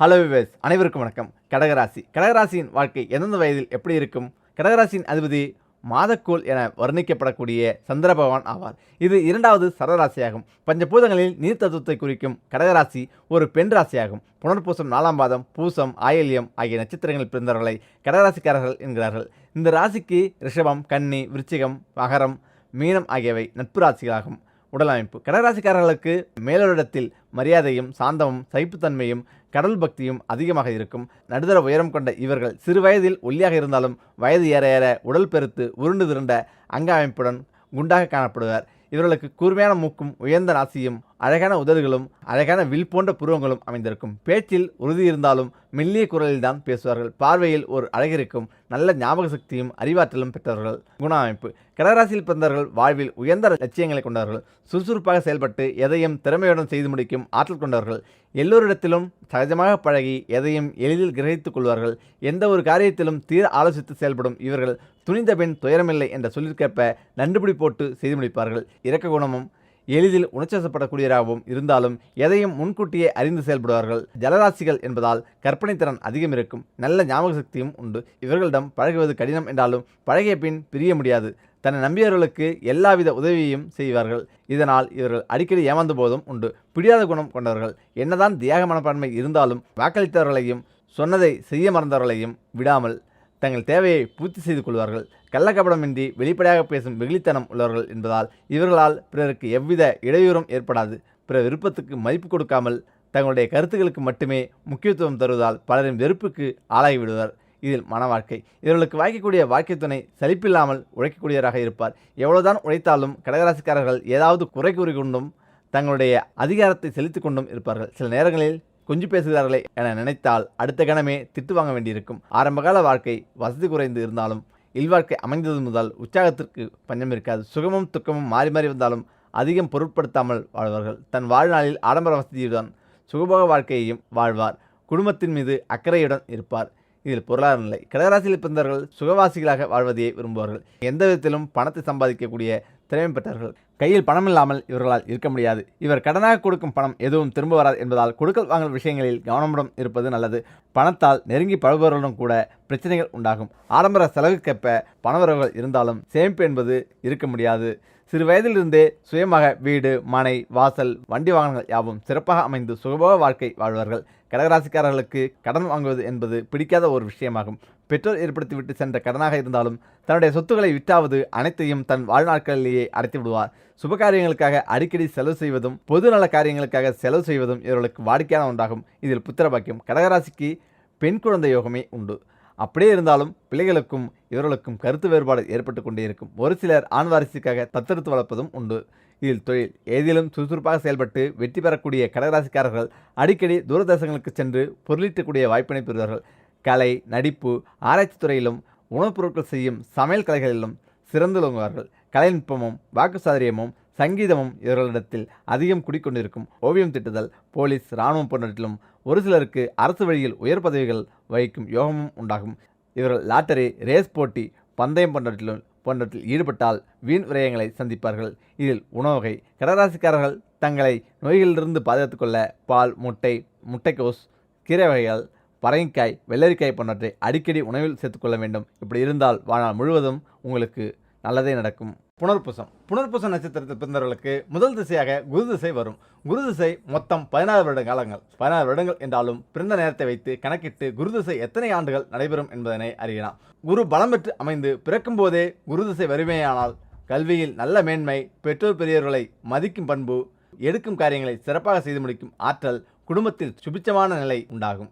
Hello wives அனைவருக்கும் வணக்கம். கடகராசி. கடகராசியின் வாழ்க்கை எந்தெந்த வயதில் எப்படி இருக்கும்? கடகராசியின் அதிபதி மாதக்கோள் என வர்ணிக்கப்படக்கூடிய சந்திர பகவான் ஆவார். இது இரண்டாவது சரராசியாகும். பஞ்சபூதங்களில் நீர் தத்துவத்தை குறிக்கும் கடகராசி ஒரு பெண் ராசியாகும். புனர்பூசம் நாலாம் பாதம் பூசம் ஆயில்யம் ஆகிய நட்சத்திரங்களில் பிறந்தவர்களை கடகராசிக்காரர்கள் என்கிறார்கள். இந்த ராசிக்கு ரிஷபம் கன்னி விருச்சிகம் மகரம் மீனம் ஆகியவை நட்பு ராசிகளாகும். உடலமைப்பு. கடகராசிக்காரர்களுக்கு மேலோரிடத்தில் மரியாதையும் சாந்தமும் சகிப்புத்தன்மையும் கடல் பக்தியும் அதிகமாக இருக்கும். நடுதர உயரம் கொண்ட இவர்கள் சிறு வயதில் ஒல்லியாக இருந்தாலும் வயது ஏற ஏற உடல் பெருத்து உருண்டு திருண்ட அங்க அமைப்புடன் குண்டாக காணப்படுவர். இவர்களுக்கு கூர்மையான மூக்கும் உயர்ந்த ராசியும் அழகான உதடுகளும் அழகான வில் போன்ற புருவங்களும் அமைந்திருக்கும். பேச்சில் உறுதி இருந்தாலும் மெல்லிய குரலில்தான் பேசுவார்கள். பார்வையில் ஒரு அழகிருக்கும் நல்ல ஞாபக சக்தியும் அறிவாற்றலும் பெற்றவர்கள். குண அமைப்பு கடகராசியில் பிறந்தவர்கள் வாழ்வில் உயர்ந்த லட்சியங்களை கொண்டவர்கள். சுறுசுறுப்பாக செயல்பட்டு எதையும் திறமையுடன் செய்து முடிக்கும் ஆற்றல் கொண்டவர்கள். எல்லோரிடத்திலும் சகஜமாக பழகி எதையும் எளிதில் கிரகித்துக் கொள்வார்கள். எந்த ஒரு காரியத்திலும் தீர ஆலோசித்து செயல்படும் இவர்கள் துணிந்த பெண் துயரமில்லை என்ற சொல்லிற்கேற்ப நண்டுபிடி போட்டு செய்து முடிப்பார்கள். இரக்க குணமும் எளிதில் உணர்ச்சப்படக்கூடியவராகவும் இருந்தாலும் எதையும் முன்கூட்டியே அறிந்து செயல்படுவார்கள். ஜலராசிகள் என்பதால் கற்பனை திறன் அதிகம் இருக்கும். நல்ல ஞாபக சக்தியும் உண்டு. இவர்களிடம் பழகுவது கடினம் என்றாலும் பழகிய பின் பிரிய முடியாது. தன்னை நம்பியவர்களுக்கு எல்லாவித உதவியையும் செய்வார்கள். இதனால் இவர்கள் அடிக்கடி ஏமாந்த போதும் உண்டு. பிடியாத குணம் கொண்டவர்கள். என்னதான் தியாக மனப்பான்மை இருந்தாலும் வாக்களித்தவர்களையும் சொன்னதை செய்ய மறந்தவர்களையும் விடாமல் தங்கள் தேவையை பூர்த்தி செய்து கொள்வார்கள். கள்ளக்கபடமின்றி வெளிப்படையாக பேசும் வெகுளித்தனம் உள்ளவர்கள் என்பதால் இவர்களால் பிறருக்கு எவ்வித இடையூறும் ஏற்படாது. பிற விருப்பத்துக்கு மதிப்பு கொடுக்காமல் தங்களுடைய கருத்துக்களுக்கு மட்டுமே முக்கியத்துவம் தருவதால் பலரின் வெறுப்புக்கு ஆளாகிவிடுவர். இதில் மன வாழ்க்கை இவர்களுக்கு வாய்க்கக்கூடிய வாழ்க்கை துணை சலிப்பில்லாமல் உழைக்கக்கூடியவராக இருப்பார். எவ்வளவுதான் உழைத்தாலும் கடகராசிக்காரர்கள் ஏதாவது குறை கூறி கொண்டும் தங்களுடைய அதிகாரத்தை செலுத்திக் கொண்டும் இருப்பார்கள். சில நேரங்களில் கொஞ்சி பேசுகிறார்களே என நினைத்தால் அடுத்த கணமே திட்டு வாங்க வேண்டியிருக்கும். ஆரம்பகால வாழ்க்கை வசதி குறைந்து இருந்தாலும் இல்வாழ்க்கை அமைந்தது முதல் உற்சாகத்திற்கு பஞ்சம் இருக்காது. சுகமும் துக்கமும் மாறி மாறி வந்தாலும் அதிகம் பொருட்படுத்தாமல் வாழ்வார்கள். தன் வாழ்நாளில் ஆடம்பர வசதியுடன் சுகபோக வாழ்க்கையையும் வாழ்வார். குடும்பத்தின் மீது அக்கறையுடன் இருப்பார். இதில் பொருளாதார நிலை. கடகராசியில் பிறந்தவர்கள் சுகவாசிகளாக வாழ்வதையே விரும்புவார்கள். எந்த விதத்திலும் பணத்தை சம்பாதிக்கக்கூடிய திறமை பெற்றவர்கள். கையில் பணம் இல்லாமல் இவர்களால் இருக்க முடியாது. இவர் கடனாக கொடுக்கும் பணம் எதுவும் திரும்ப வராது என்பதால் கொடுக்கல் வாங்கல் விஷயங்களில் கவனமுடன் இருப்பது நல்லது. பணத்தால் நெருங்கி பழகுபவர்களும் கூட பிரச்சனைகள் உண்டாகும். ஆடம்பர செலவுக்கேற்ப பணவரவுகள் இருந்தாலும் சேமிப்பு என்பது இருக்க முடியாது. சிறு வயதிலிருந்தே சுயமாக வீடு மனை வாசல் வண்டி வாகனங்கள் யாவும் சிறப்பாக அமைந்து சுகபோக வாழ்க்கை வாழ்வார்கள். கடகராசிக்காரர்களுக்கு கடன் வாங்குவது என்பது பிடிக்காத ஒரு விஷயமாகும். பெற்றோர் ஏற்படுத்திவிட்டு சென்ற கடனாக இருந்தாலும் தன்னுடைய சொத்துக்களை விற்றாவது அனைத்தையும் தன் வாழ்நாட்களிலேயே அடைத்து விடுவார். சுபகாரியங்களுக்காக அடிக்கடி செலவு செய்வதும் பொது நல காரியங்களுக்காக செலவு செய்வதும் இவர்களுக்கு வாடிக்கையான ஒன்றாகும். இதில் புத்திரபாக்கியம் கடகராசிக்கு பெண் குழந்தை யோகமே உண்டு. அப்படியே இருந்தாலும் பிள்ளைகளுக்கும் இவர்களுக்கும் கருத்து வேறுபாடு ஏற்பட்டு கொண்டே இருக்கும் ஒரு சிலர் ஆண் வாரிசுக்காக தத்தெடுத்து வளர்ப்பதும் உண்டு. இதில் தொழில் ஏதிலும் சுறுசுறுப்பாக செயல்பட்டு வெற்றி பெறக்கூடிய கடகராசிக்காரர்கள் அடிக்கடி தூரதேசங்களுக்கு சென்று பொருளீட்டக்கூடிய வாய்ப்பினை பெறுவார்கள். கலை நடிப்பு ஆராய்ச்சி துறையிலும் உணவுப் பொருட்கள் செய்யும் சமையல் கலைகளிலும் சிறந்து விளங்குவார்கள். கலைநுட்பமும் வாக்கு சாதரியமும் சங்கீதமும் இவர்களிடத்தில் அதிகம் குடிக்கொண்டிருக்கும். ஓவியம் திட்டுதல் போலீஸ் இராணுவம் போன்றவற்றிலும் ஒரு சிலருக்கு அரசு வழியில் உயர் பதவிகள் வகிக்கும் யோகமும் உண்டாகும். இவர்கள் லாட்டரி ரேஸ் போட்டி பந்தயம் போன்றவற்றிலும் போன்றவற்றில் ஈடுபட்டால் வீண் விரயங்களை சந்திப்பார்கள். இதில் உணவகை கடராசிக்காரர்கள் தங்களை நோய்களிலிருந்து பாதுகாத்துக் கொள்ள பால் முட்டை முட்டைக்கோஸ் கீரை வகைகள் பரங்கிக்காய் வெள்ளரிக்காய் போன்றவற்றை அடிக்கடி உணவில் சேர்த்துக்கொள்ள வேண்டும். இப்படி இருந்தால் வாழ்நாள் முழுவதும் உங்களுக்கு நல்லதே நடக்கும். புனர்பூசம். புனர்பூசம் நட்சத்திரத்தில் பிறந்தவர்களுக்கு முதல் திசையாக குரு திசை வரும். குரு திசை மொத்தம் பதினாறு வருட காலங்கள். பதினாறு வருடங்கள் என்றாலும் பிறந்த நேரத்தை வைத்து கணக்கிட்டு குரு திசை எத்தனை ஆண்டுகள் நடைபெறும் என்பதனை அறியலாம். குரு பலம் பெற்று அமைந்து பிறக்கும் போதே குரு திசை வறுமையானால் கல்வியில் நல்ல மேன்மை பெற்றோர் பெரியவர்களை மதிக்கும் பண்பு எடுக்கும் காரியங்களை சிறப்பாக செய்து முடிக்கும் ஆற்றல் குடும்பத்தில் சுபிச்சமான நிலை உண்டாகும்.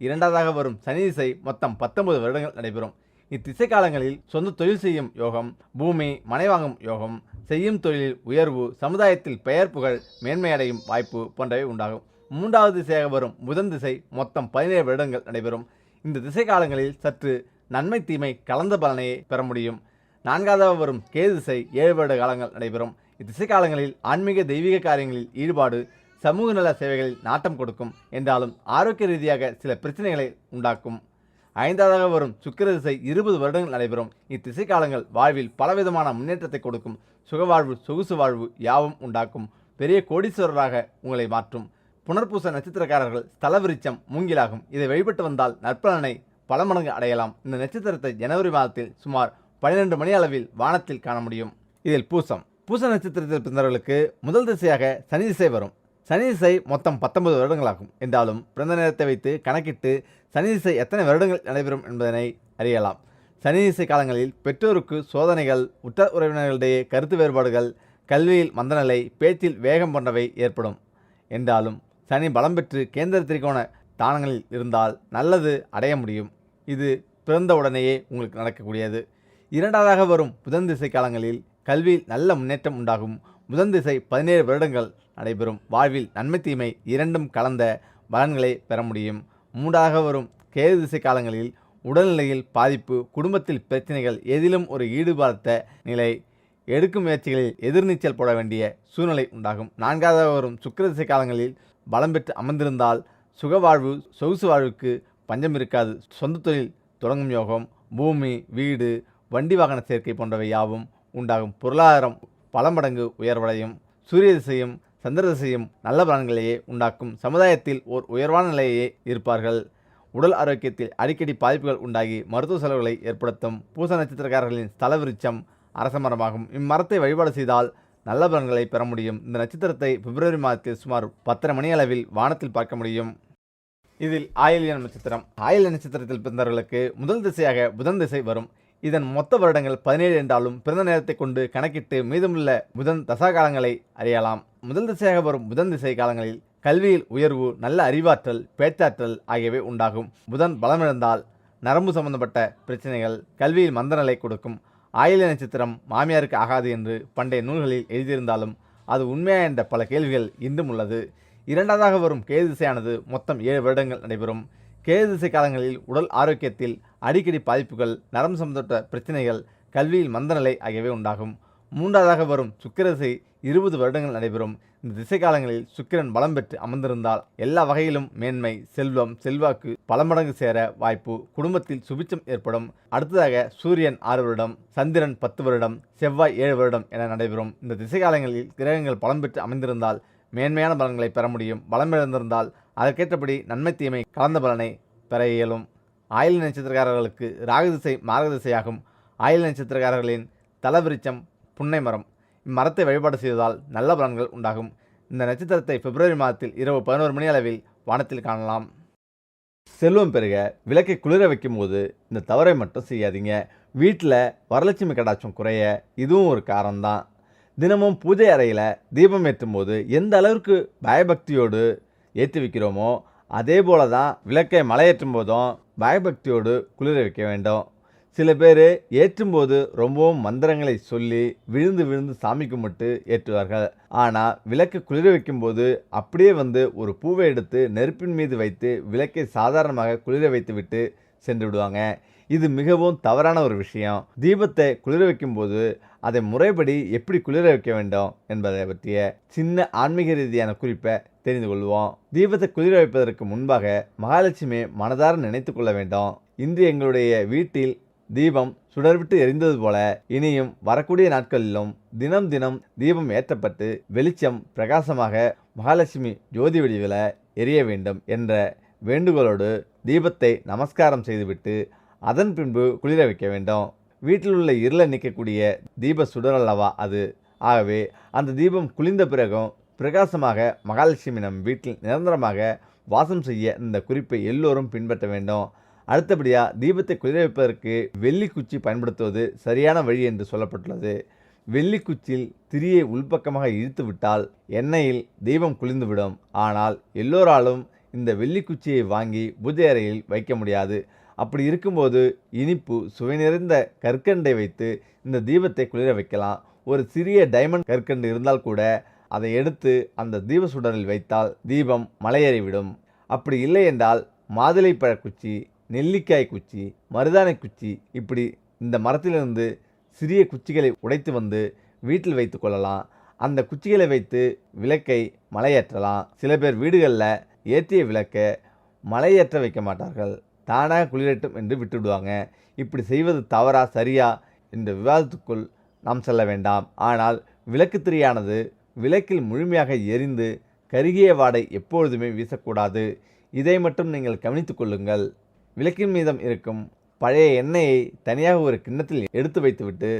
இரண்டாவதாக வரும் சனி திசை மொத்தம் பத்தொன்பது வருடங்கள் நடைபெறும். இத்திசை காலங்களில் சொந்த தொழில் செய்யும் யோகம் பூமி மனைவாங்கும் யோகம் செய்யும் தொழிலில் உயர்வு சமுதாயத்தில் பெயர் புகழ் மேன்மையடையும் வாய்ப்பு போன்றவை உண்டாகும். மூன்றாவது திசையாக வரும் புதன் திசை மொத்தம் பதினேழு வருடங்கள் நடைபெறும். இந்த திசை காலங்களில் சற்று நன்மை தீமை கலந்த பலனையே பெற முடியும். நான்காவதாக வரும் கேது திசை ஏழு வருட காலங்கள் நடைபெறும். இத்திசை காலங்களில் ஆன்மீக தெய்வீக காரியங்களில் ஈடுபாடு சமூக நல சேவைகளில் நாட்டம் கொடுக்கும் என்றாலும் ஆரோக்கிய ரீதியாக சில பிரச்சனைகளை உண்டாக்கும். ஐந்தாவதாக வரும் சுக்கிர திசை இருபது வருடங்கள் நடைபெறும். இத்திசை காலங்கள் வாழ்வில் பலவிதமான முன்னேற்றத்தை கொடுக்கும். சுகவாழ்வு சொகுசு வாழ்வு யாவும் உண்டாக்கும். பெரிய கோடீஸ்வரராக உங்களை மாற்றும். புனர்பூச நட்சத்திரக்காரர்கள் ஸ்தல மூங்கிலாகும். இதை வழிபட்டு வந்தால் நற்பலனை பல மடங்கு அடையலாம். இந்த நட்சத்திரத்தை ஜனவரி மாதத்தில் சுமார் பன்னிரெண்டு மணி அளவில் வானத்தில் காண முடியும். இதில் பூசம். பூச நட்சத்திரத்தில் பிறந்தவர்களுக்கு முதல் திசையாக சனி திசை வரும். சனி திசை மொத்தம் பத்தொன்பது வருடங்களாகும். என்றாலும் பிறந்த நேரத்தை வைத்து கணக்கிட்டு சனி திசை எத்தனை வருடங்கள் நடைபெறும் என்பதனை அறியலாம். சனி திசை காலங்களில் பெற்றோருக்கு சோதனைகள் உற்ற உறவினர்களிடையே கருத்து வேறுபாடுகள் கல்வியில் மந்தநிலை பேச்சில் வேகம் போன்றவை ஏற்படும். என்றாலும் சனி பலம் பெற்று கேந்திர திரிகோண தானங்களில் இருந்தால் நல்லது அடைய முடியும். இது பிறந்த உடனேயே உங்களுக்கு நடக்கக்கூடியது. இரண்டாவதாக வரும் புதன் திசை காலங்களில் கல்வியில் நல்ல முன்னேற்றம் உண்டாகும். புதன் திசை பதினேழு வருடங்கள் நடைபெறும். வாழ்வில் நன்மை தீமை இரண்டும் கலந்த பலன்களை பெற முடியும். மூன்றாக வரும் கேது திசை காலங்களில் உடல்நிலையில் பாதிப்பு குடும்பத்தில் பிரச்சனைகள் எதிலும் ஒரு ஈடுபார்த்த நிலை எடுக்கும் முயற்சிகளில் எதிர்நீச்சல் போட வேண்டிய சூழ்நிலை உண்டாகும். நான்காவதாக வரும் சுக்கர திசை காலங்களில் பலம் பெற்று அமர்ந்திருந்தால் சுகவாழ்வு சொகுசு வாழ்வுக்கு பஞ்சம் இருக்காது. சொந்த தொழில் தொடங்கும் யோகம் பூமி வீடு வண்டி வாகன சேர்க்கை போன்றவை யாவும் உண்டாகும். பொருளாதாரம் பல மடங்கு உயர்வடையும் சூரிய திசையும் சந்திர திசையும் நல்ல பலன்களையே உண்டாக்கும். சமுதாயத்தில் ஓர் உயர்வான நிலையே இருப்பார்கள். உடல் ஆரோக்கியத்தில் அடிக்கடி பாதிப்புகள் உண்டாகி மருத்துவ செலவுகளை ஏற்படுத்தும். பூச நட்சத்திரக்காரர்களின் ஸ்தல விருட்சம் அரச மரமாகும். இம்மரத்தை வழிபாடு செய்தால் நல்ல பலன்களை பெற முடியும். இந்த நட்சத்திரத்தை பிப்ரவரி மாதத்தில் சுமார் பத்தரை மணி அளவில் வானத்தில் பார்க்க முடியும். இதில் ஆயிலியன் நட்சத்திரம். ஆயில்ய நட்சத்திரத்தில் பிறந்தவர்களுக்கு முதல் திசையாக புதன் திசை வரும். இதன் மொத்த வருடங்கள் பதினேழு என்றாலும் பிறந்த நேரத்தை கொண்டு கணக்கிட்டு மீதமுள்ள புதன் தசா காலங்களை அறியலாம். முதல் திசையாக வரும் புதன் திசை காலங்களில் கல்வியில் உயர்வு நல்ல அறிவாற்றல் பேச்சாற்றல் ஆகியவை உண்டாகும். புதன் பலமிழந்தால் நரம்பு சம்பந்தப்பட்ட பிரச்சனைகள் கல்வியில் மந்தநிலை கொடுக்கும். ஆயில நட்சத்திரம் மாமியாருக்கு ஆகாது என்று பண்டைய நூல்களில் எழுதியிருந்தாலும் அது உண்மையா என்ற பல கேள்விகள் இன்றும் உள்ளது. இரண்டாவதாக வரும் கேது திசையானது மொத்தம் ஏழு வருடங்கள் நடைபெறும். கேது காலங்களில் உடல் ஆரோக்கியத்தில் அடிக்கடி பாதிப்புகள் நரம்பு சம்பந்தப்பட்ட பிரச்சனைகள் கல்வியில் மந்தநிலை ஆகியவை உண்டாகும். மூன்றாவதாக வரும் சுக்கிரசை இருபது வருடங்கள் நடைபெறும். இந்த திசை காலங்களில் சுக்கிரன் பலம் பெற்று அமர்ந்திருந்தால் எல்லா வகையிலும் மேன்மை செல்வம் செல்வாக்கு பல மடங்கு சேர வாய்ப்பு குடும்பத்தில் சுபிச்சம் ஏற்படும். அடுத்ததாக சூரியன் ஆறு வருடம் சந்திரன் பத்து வருடம் செவ்வாய் ஏழு வருடம் என நடைபெறும். இந்த திசை காலங்களில் கிரகங்கள் பலம் பெற்று அமைந்திருந்தால் மேன்மையான பலன்களை பெற முடியும். பலம் இழந்திருந்தால் அதற்கேற்றபடி நன்மை தீமை கலந்த பலனை பெற இயலும். ஆயுள் நட்சத்திரக்காரர்களுக்கு ராகு திசை மார்க திசையாகும் ஆயுள் நட்சத்திரக்காரர்களின் தலவிருச்சம் புன்னை மரம். இம்மரத்தை வழிபாடு செய்வதால் நல்ல பலன்கள் உண்டாகும். இந்த நட்சத்திரத்தை பிப்ரவரி மாதத்தில் இரவு பதினோரு மணி அளவில் வானத்தில் காணலாம். செல்வம் பெருக விளக்கை குளிர வைக்கும்போது இந்த தவறை மட்டும் செய்யாதீங்க. வீட்டில் வரலட்சுமி கடாட்சம் குறைய இதுவும் ஒரு காரணம்தான். தினமும் பூஜை அறையில் தீபம் ஏற்றும் போது எந்த அளவிற்கு பயபக்தியோடு ஏற்றி வைக்கிறோமோ அதே போல தான் விளக்கை மலையேற்றும் போதும் பயபக்தியோடு குளிர வைக்க வேண்டும். சில பேர் ஏற்றும்போது ரொம்பவும் மந்திரங்களை சொல்லி விழுந்து விழுந்து சாமி கும்பிட்டு ஏற்றுவார்கள். ஆனால் விளக்கு குளிர வைக்கும்போது அப்படியே வந்து ஒரு பூவை எடுத்து நெருப்பின் மீது வைத்து விளக்கை சாதாரணமாக குளிர வைத்துவிட்டு சென்று விடுவாங்க. இது மிகவும் தவறான ஒரு விஷயம். தீபத்தை குளிர வைக்கும்போது அதை முறைப்படி எப்படி குளிர வைக்க வேண்டும் என்பதை பற்றிய சின்ன ஆன்மீக ரீதியான குறிப்பை தெரிந்து கொள்வோம். தீபத்தை குளிர வைப்பதற்கு முன்பாக மகாலட்சுமி மனதார நினைத்து கொள்ள வேண்டும். இன்று எங்களுடைய வீட்டில் தீபம் சுடர்விட்டு எரிந்தது போல இனியும் வரக்கூடிய நாட்களிலும் தினம் தினம் தீபம் ஏற்றப்பட்டு வெளிச்சம் பிரகாசமாக மகாலட்சுமி ஜோதி வடிவில் எரிய வேண்டும் என்ற வேண்டுகோளோடு தீபத்தை நமஸ்காரம் செய்துவிட்டு அதன் பின்பு குளிர வைக்க வேண்டும். வீட்டில் உள்ள இருளை நிற்கக்கூடிய தீப சுடர் அல்லவா அது? ஆகவே அந்த தீபம் குளிர்ந்த பிறகும் பிரகாசமாக மகாலட்சுமி நம் வீட்டில் நிரந்தரமாக வாசம் செய்ய இந்த குறிப்பை எல்லோரும் பின்பற்ற வேண்டும். அடுத்தபடியாக தீபத்தை குளிர வைப்பதற்கு வெள்ளி குச்சி பயன்படுத்துவது சரியான வழி என்று சொல்லப்பட்டுள்ளது. வெள்ளி குச்சியில் திரியை உள்பக்கமாக இழுத்து விட்டால் எண்ணெயில் தீபம் குளிர்ந்துவிடும் ஆனால் எல்லோராலும் இந்த வெள்ளி குச்சியை வாங்கி பூஜை அறையில் வைக்க முடியாது. அப்படி இருக்கும்போது இனிப்பு சுவை நிறைந்த கற்கண்டை வைத்து இந்த தீபத்தை குளிர வைக்கலாம். ஒரு சிறிய டைமண்ட் கற்கண்டு இருந்தால் கூட அதை எடுத்து அந்த தீப சுடரில் வைத்தால் தீபம் மலையேறிவிடும். அப்படி இல்லை என்றால் மாதுளைப்பழ குச்சி நெல்லிக்காய் குச்சி மருதானை குச்சி இப்படி இந்த மரத்திலிருந்து சிறிய குச்சிகளை உடைத்து வந்து வீட்டில் வைத்து கொள்ளலாம். அந்த குச்சிகளை வைத்து விளக்கை மலையேற்றலாம். சில பேர் வீடுகளில் ஏற்றிய விளக்கை மலையேற்ற வைக்க மாட்டார்கள். தானாக குளிரட்டும் என்று விட்டுவிடுவாங்க. இப்படி செய்வது தவறா சரியா என்ற விவாதத்துக்குள் நாம் செல்ல வேண்டாம். ஆனால் விளக்கு திரியானது விளக்கில் முழுமையாக எரிந்து கருகிய வாடை எப்பொழுதுமே வீசக்கூடாது. இதை மட்டும் நீங்கள் கவனித்து கொள்ளுங்கள். விளக்கின் மீதம் இருக்கும் பழைய எண்ணெயை தனியாக ஒரு கிண்ணத்தில் எடுத்து வைத்துவிட்டு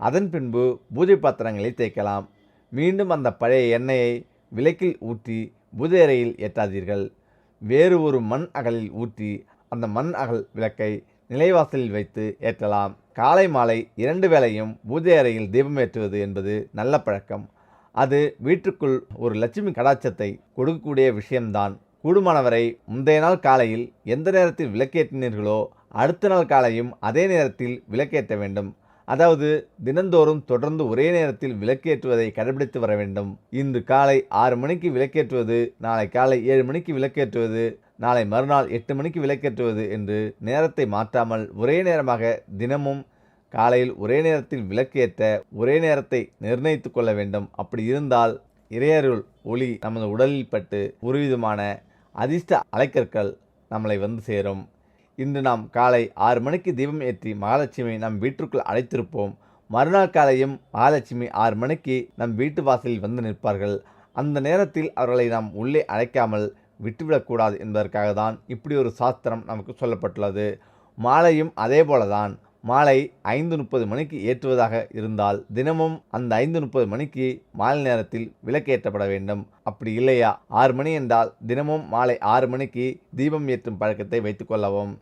அதன் பின்பு பூஜை பாத்திரங்களை தேய்க்கலாம். மீண்டும் அந்த பழைய எண்ணெயை விளக்கில் ஊற்றி பூஜை அறையில் ஏற்றாதீர்கள் வேறு ஒரு மண் அகலில் ஊற்றி அந்த மண் அகல் விளக்கை நிலைவாசலில் வைத்து ஏற்றலாம். காலை மாலை இரண்டு வேளையும் பூஜை அறையில் தீபம் ஏற்றுவது என்பது நல்ல பழக்கம். அது வீட்டுக்குள் ஒரு லட்சுமி கடாட்சத்தை கொடுக்கக்கூடிய விஷயம்தான். கூடுமானவரை முந்தைய நாள் காலையில் எந்த நேரத்தில் விளக்கேற்றினீர்களோ அடுத்த நாள் காலையும் அதே நேரத்தில் விளக்கேற்ற வேண்டும். அதாவது தினந்தோறும் தொடர்ந்து ஒரே நேரத்தில் விளக்கேற்றுவதை கடைபிடித்து வர வேண்டும். இன்று காலை ஆறு மணிக்கு விளக்கேற்றுவது நாளை காலை ஏழு மணிக்கு விளக்கேற்றுவது நாளை மறுநாள் எட்டு மணிக்கு விளக்கேற்றுவது என்று நேரத்தை மாற்றாமல் ஒரே நேரமாக தினமும் காலையில் ஒரே நேரத்தில் விளக்கேற்ற ஒரே நேரத்தை நிர்ணயித்து கொள்ள வேண்டும். அப்படி இருந்தால் இறையருள் ஒளி நமது உடலில் பட்டு ஒருவிதமான அதிர்ஷ்ட அலைக்கற்கள் நம்மளை வந்து சேரும். இன்று நாம் காலை ஆறு மணிக்கு தீபம் ஏற்றி மகாலட்சுமி நம் வீட்டிற்குள் அழைத்திருப்போம். மறுநாள் காலையும் மகாலட்சுமி ஆறு மணிக்கு நம் வீட்டு வாசலில் வந்து நிற்பார்கள். அந்த நேரத்தில் அவர்களை நாம் உள்ளே அழைக்காமல் விட்டுவிடக்கூடாது என்பதற்காக தான் இப்படி ஒரு சாஸ்திரம் நமக்கு சொல்லப்பட்டுள்ளது. மாலையும் அதே போல தான் மாலை ஐந்து முப்பது மணிக்கு ஏற்றுவதாக இருந்தால் தினமும் அந்த ஐந்து முப்பது மணிக்கு மாலை நேரத்தில் விளக்கேற்றப்பட வேண்டும். அப்படி இல்லையா? ஆறு மணி என்றால் தினமும் மாலை ஆறு மணிக்கு தீபம் ஏற்றும் பழக்கத்தை வைத்துக்கொள்ளவும்